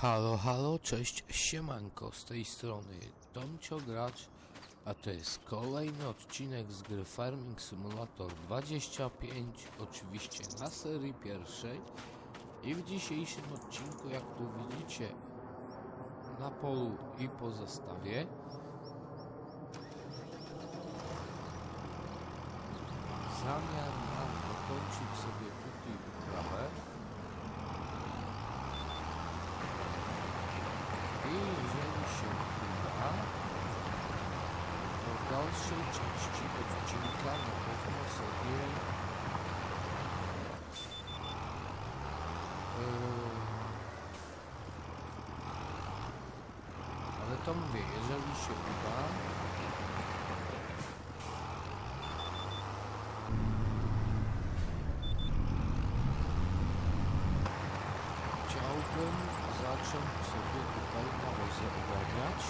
Halo, halo, cześć, siemanko, z tej strony Tomcio Gracz, a to jest kolejny odcinek z gry Farming Simulator 25, oczywiście na serii pierwszej. I w dzisiejszym odcinku, jak tu widzicie, na polu i po zestawie zamiar mam dokończyć sobie tutaj uprawę I jeżeli się uda, to w dalszej części odcinka na pewno sobie yy, ale to mówię, jeżeli się uda Chciałbym zacząć sobie tutaj nawozy ogarniać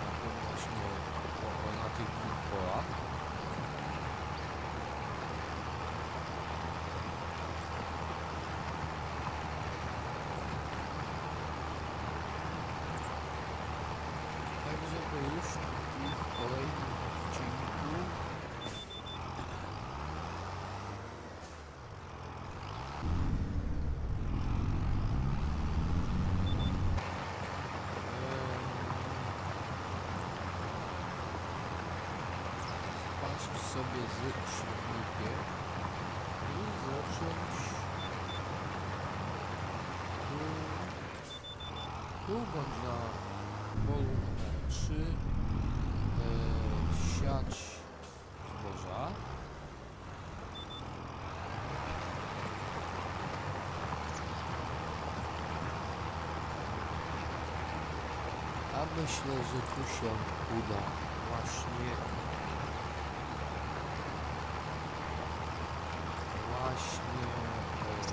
na tym właśnie o, o, na tych dwóch polach. Tak żeby już tutaj w kolejnym odcinku wpaść sobie z silnikiem i zacząć tu, tu bądź na polu numer 3 e, siać zboża. Myślę, że tu się uda. Właśnie. Właśnie e,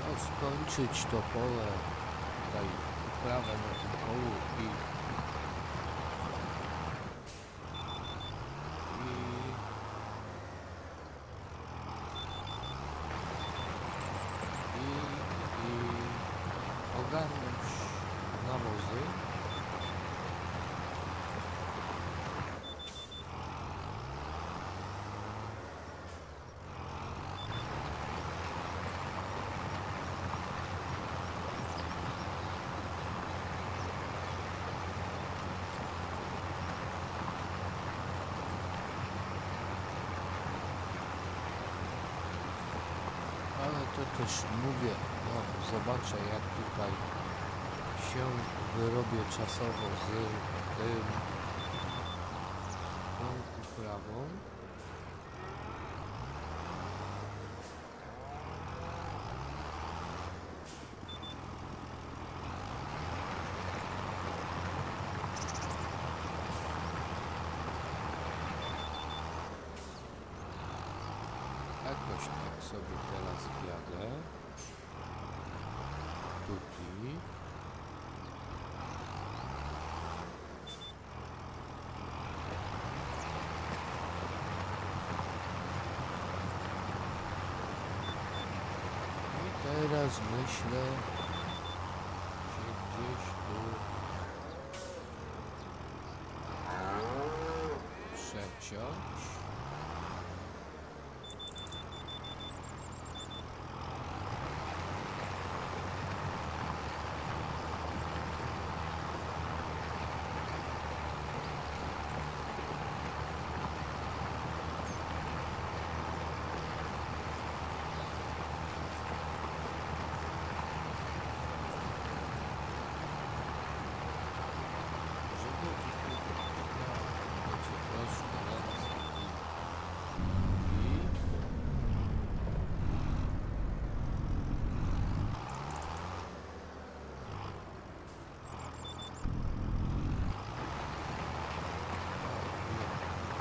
no, skończyć to pole tutaj uprawę na tym polu i i, i ogarnąć nawozy Ale to mówię, no zobaczę jak tutaj się wyrobię czasowo z tym Jakoś tak sobie teraz jadę. Tutaj. I teraz myślę, że gdzieś tu przeciąć. Żeby będzie troszkę lepiej. I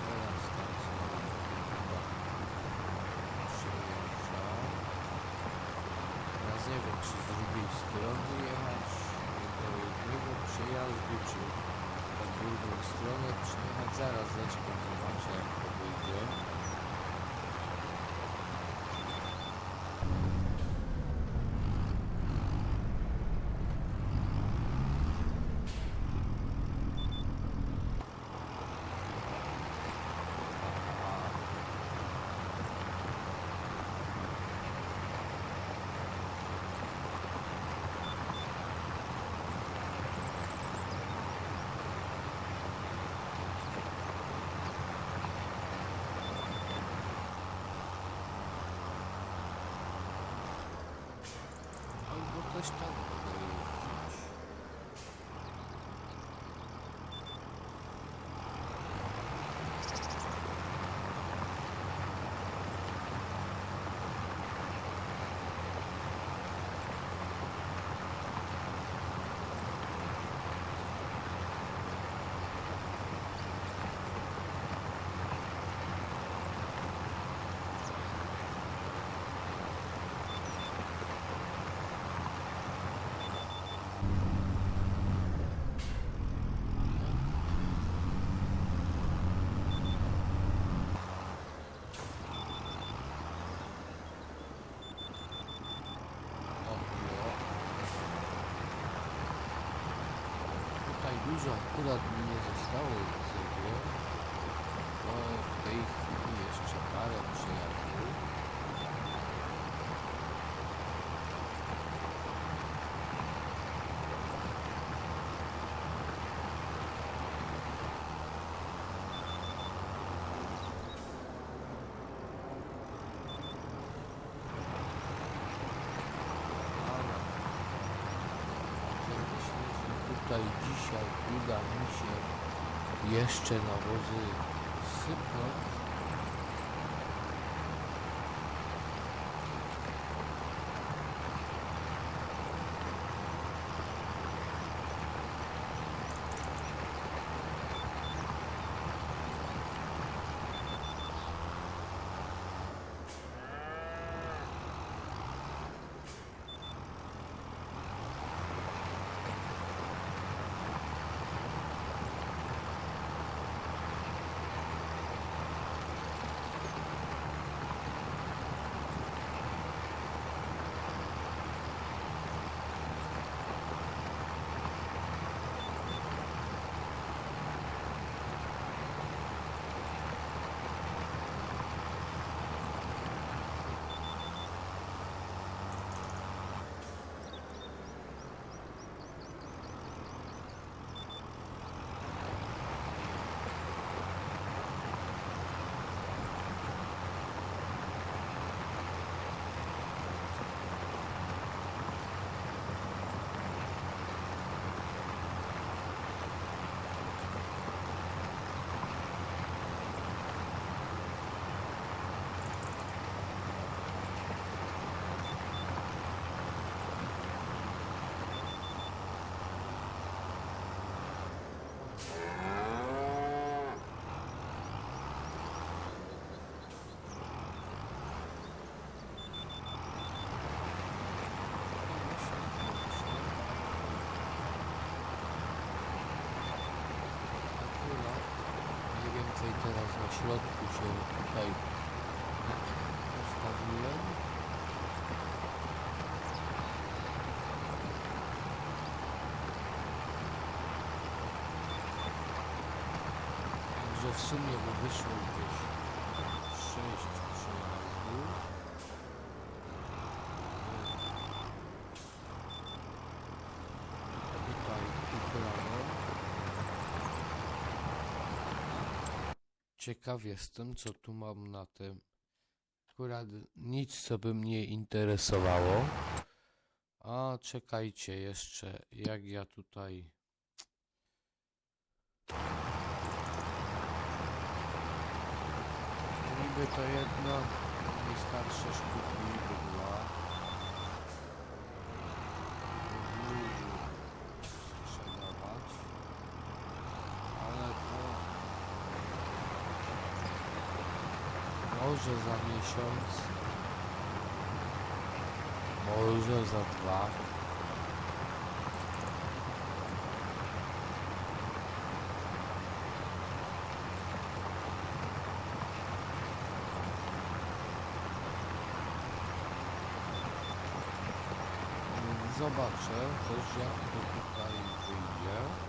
teraz tak sobie chyba przejeżdżam. Teraz nie wiem, czy z drugiej strony jechać do jednego przejazdu, czy na drugą stronę przyjechać. Zaraz zaczekam, zobaczę jak to wyjdzie. Tutaj dużo akurat mi nie zostało widzowie, bo w tej chwili jeszcze parę przejazdów. Ale ja myślę, że tutaj dzisiaj uda mi się jeszcze nawozy sypnąć. Akurat mniej więcej teraz na środku się tutaj ustawiłem. Także w sumie mu wyszło gdzieś Ciekaw jestem, co tu mam na tym. Akurat nic, co by mnie interesowało. A czekajcie jeszcze, jak ja tutaj. Niby to jedno najstarsze sztuki była. sprzedawać. Ale to może za miesiąc, może za dwa. Zobaczę też jak to tutaj wyjdzie.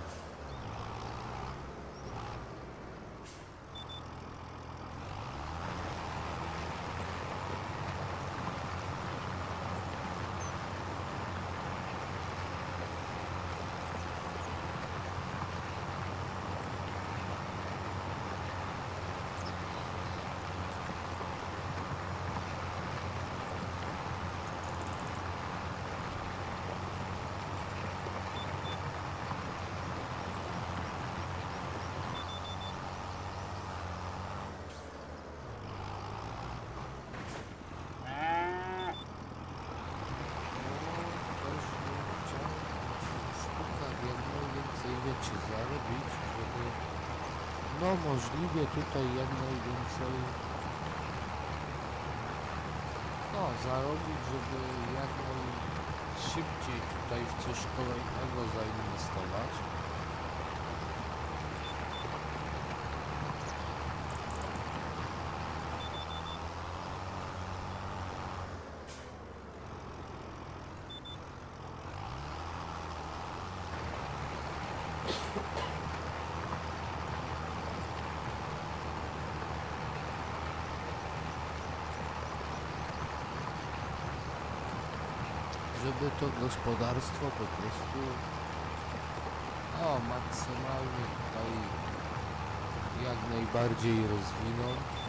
wiecie, zarobić, żeby no możliwie tutaj jak najwięcej no zarobić, żeby jak najszybciej tutaj w coś kolejnego zainwestować. Żeby to gospodarstwo po prostu no, maksymalnie tutaj jak najbardziej rozwinąć.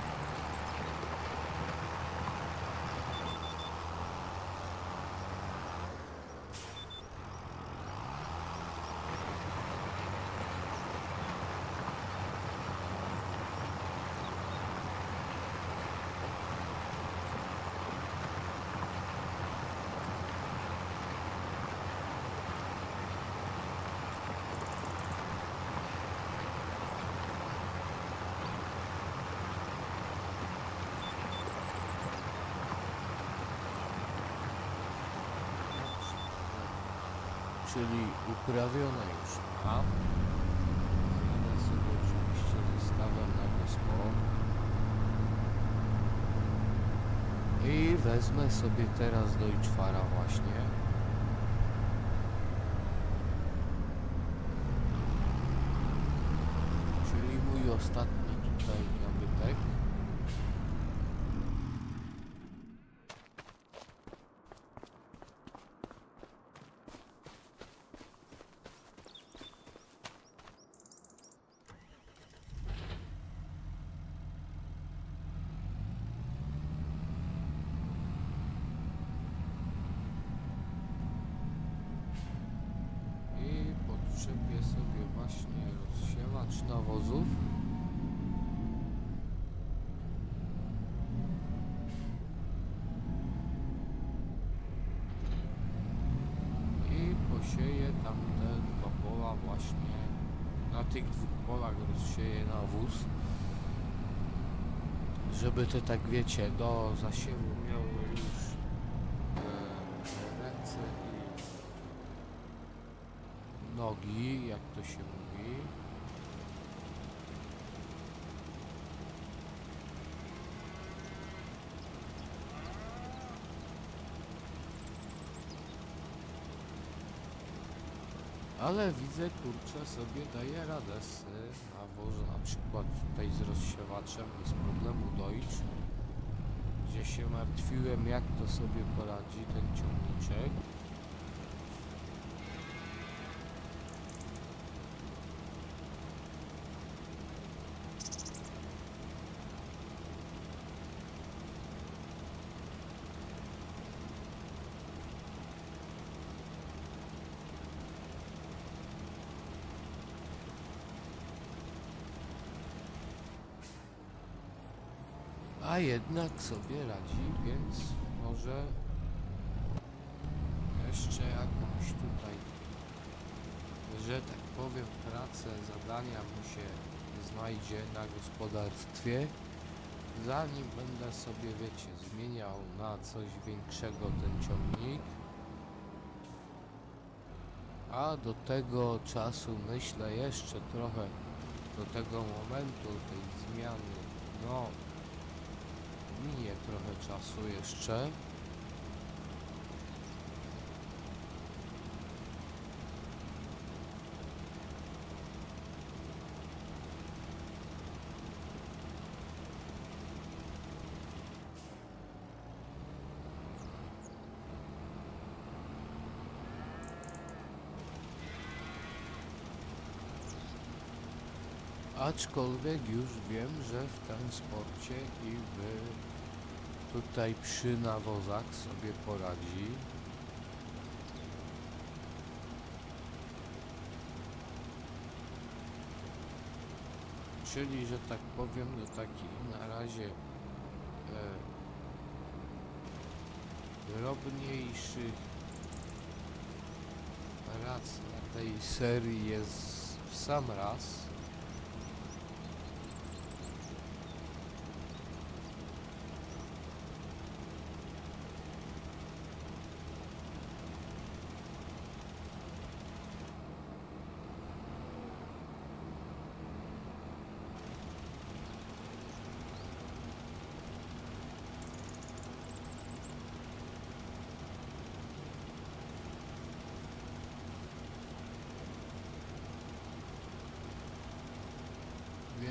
Czyli uprawione już mam. Jadę sobie oczywiście zestawem na gospo. I wezmę sobie teraz do Iczwara właśnie. Czyli mój ostatni tutaj nabytek. I potrzebuję sobie właśnie rozsiewacz nawozów. I posieję tamte dwa pola właśnie. Na tych dwóch polach rozsieję nawóz. Żeby te tak wiecie, do zasiewu miały już e, ręce i nogi, jak to się mówi. Ale widzę, kurczę, sobie daje radę z nawozu, na przykład tutaj z rozsiewaczem, bez problemu dojść. Gdzie się martwiłem, jak to sobie poradzi ten ciągniczek. A jednak sobie radzi, więc może jeszcze jakąś tutaj, że tak powiem, pracę, zadania mu się znajdzie na gospodarstwie, zanim będę sobie, wiecie, zmieniał na coś większego ten ciągnik. A do tego czasu myślę jeszcze trochę do tego momentu tej zmiany, no minie trochę czasu jeszcze. Aczkolwiek już wiem, że w transporcie i w tutaj przy nawozach sobie poradzi. Czyli, że tak powiem, do takich na razie e, drobniejszych prac na tej serii jest w sam raz.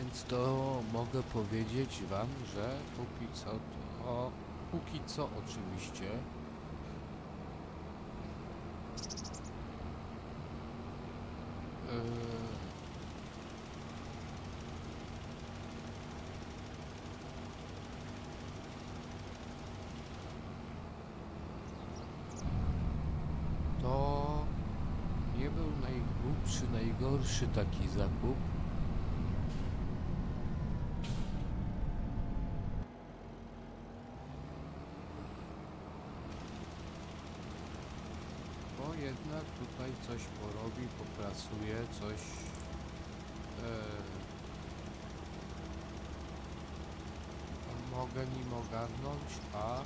Więc to mogę powiedzieć wam, że póki co to... Póki co oczywiście... Yy, to nie był najgłupszy, najgorszy taki zakup. Bo jednak tutaj coś porobi, popracuje, coś e, mogę nim ogarnąć, a?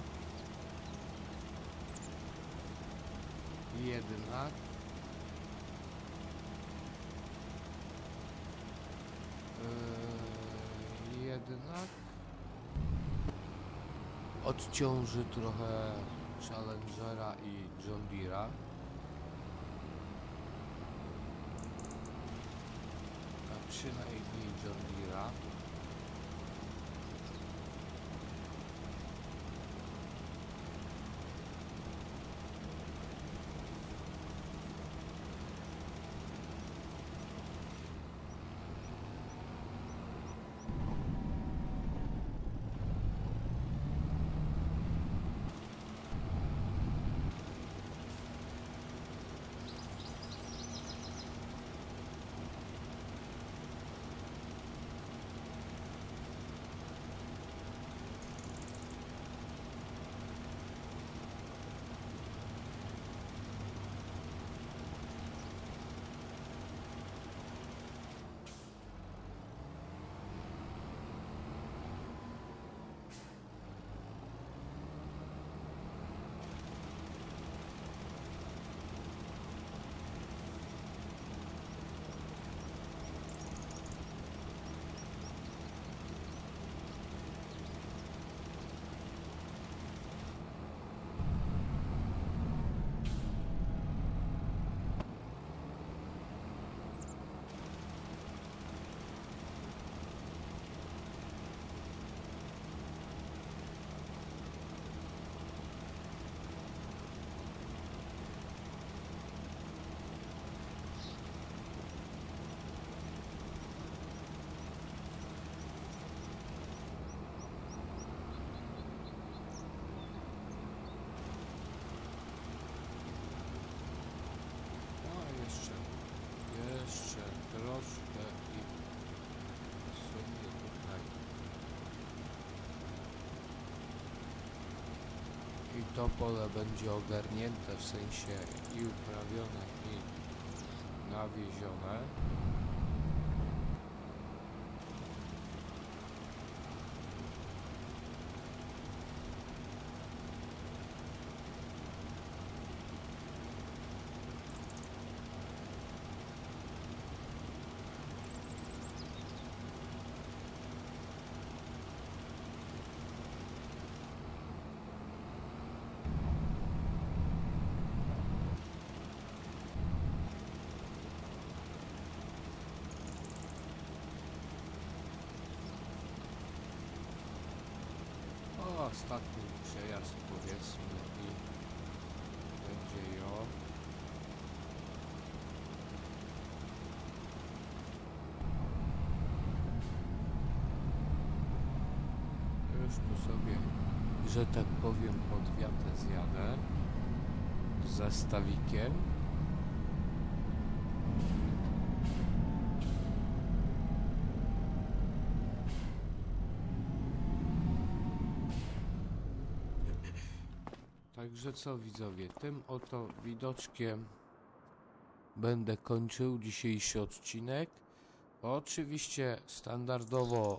Jednak. Yy, jednak. Odciąży trochę Challengera i John Deere'a. A przynajmniej John Deere'a. No jeszcze, jeszcze troszkę i sobie tutaj. I to pole będzie ogarnięte w sensie i uprawione i nawiezione. Ostatni przejazd powiedzmy i będzie ją. Już tu sobie, że tak powiem, pod wiatę zjadę z zestawikiem. Także co widzowie, tym oto widoczkiem będę kończył dzisiejszy odcinek. Oczywiście standardowo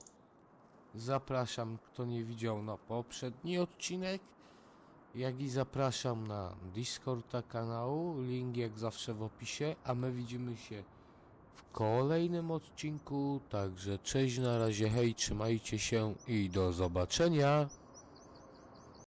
zapraszam, kto nie widział na poprzedni odcinek, jak i zapraszam na Discorda kanału, link jak zawsze w opisie, a my widzimy się w kolejnym odcinku, także cześć, na razie, hej, trzymajcie się i do zobaczenia.